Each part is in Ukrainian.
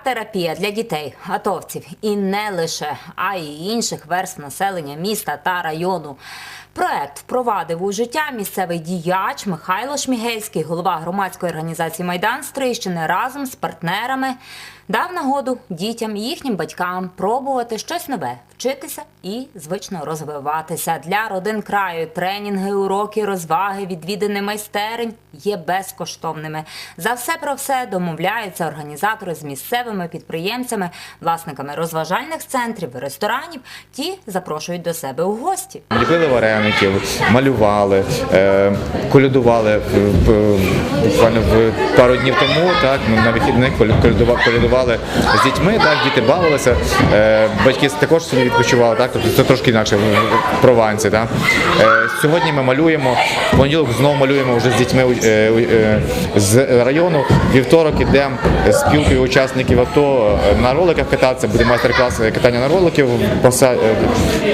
Арт-терапія для дітей, атовців і не лише, а й інших верств населення міста та району. Проект впровадив у життя місцевий діяч Михайло Шмігельський, голова громадської організації Майдан Стрийщини разом з партнерами дав нагоду дітям і їхнім батькам пробувати щось нове, вчитися і звично розвиватися. Для родин краю тренінги, уроки, розваги, відвідини майстерень є безкоштовними. За все про все домовляються організатори з місцевими підприємцями, власниками розважальних центрів, ресторанів. Ті запрошують до себе у гості. Ліпили вареників, малювали, е, колядували буквально в пару днів тому. Так ми на вихідних колядували з дітьми. Так діти бавилися, е, батьки також собі відпочивали. Так, тобто це трошки інакше в Провансі. Так. Е, сьогодні ми малюємо. В понеділок знову малюємо вже з дітьми з району. Вівторок ідемо з спілкою учасників АТО на роликах кататися. Буде майстер-клас катання на роликів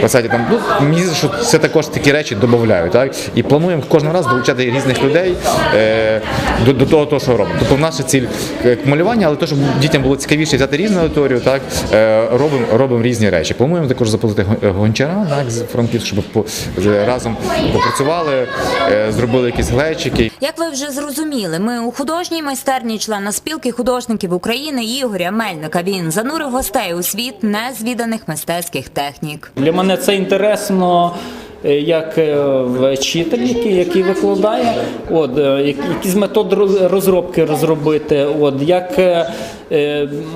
посаді. Там ну мені що це також такі речі додають. Так і плануємо кожен раз долучати різних людей е, до, до того, того, що робимо. Тобто наша ціль е, малювання, але то, щоб дітям було цікавіше взяти різну аудиторію, так е, робимо робимо різні речі. Плануємо також заплатити гон- гончара так, з франків, щоб по, з- разом попрацювали, е, зробили якісь глечики. Як ви вже зрозуміли, ми у художній майстерні члена спілки художників України Ігоря Мельника. Він занурив гостей у світ незвіданих мистецьких технік. Для мене це інтересно. Е, Як е, вчитель, який, який викладає, от які з метод роз- розробки розробити, от як е, е,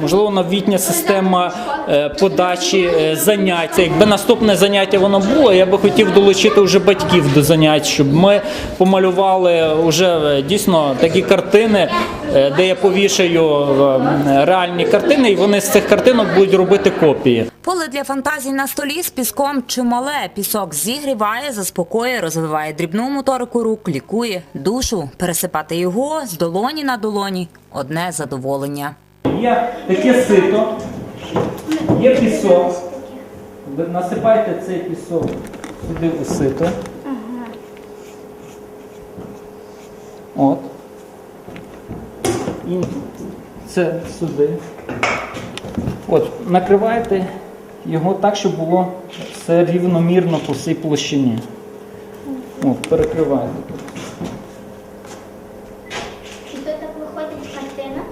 можливо новітня система е, подачі е, занять. Якби наступне заняття воно було, я би хотів долучити вже батьків до занять, щоб ми помалювали вже е, дійсно такі картини, е, де я повішаю е, реальні картини, і вони з цих картинок будуть робити копії. Поле для фантазій на столі з піском чимале. Пісок зігріває, заспокоює, розвиває дрібну моторику рук, лікує душу. Пересипати його з долоні на долоні одне задоволення. Є таке сито, є пісок. Ви насипайте цей пісок сюди у сито. От. І це сюди. От, накривайте його так, щоб було все рівномірно по всій площині. От, перекривайте. І то так виходить картина.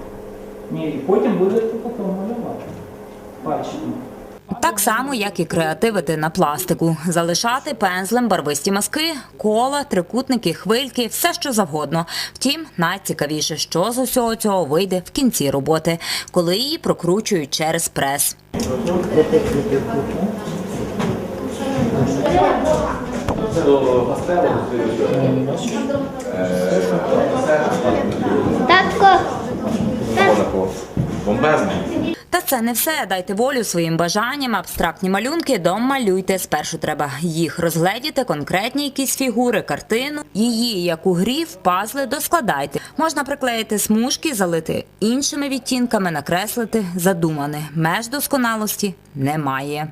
Ні, і потім будете потім малювати. Пальчиком. Так само, як і креативити на пластику, залишати пензлем барвисті маски, кола, трикутники, хвильки, все що завгодно. Втім, найцікавіше, що з усього цього вийде в кінці роботи, коли її прокручують через прес. Татко, Бомбезний. Та це не все. Дайте волю своїм бажанням. Абстрактні малюнки домалюйте. Спершу треба їх розгледіти, конкретні якісь фігури, картину. Її, як у грі, в пазли доскладайте. Можна приклеїти смужки, залити іншими відтінками, накреслити задумане. Меж досконалості немає.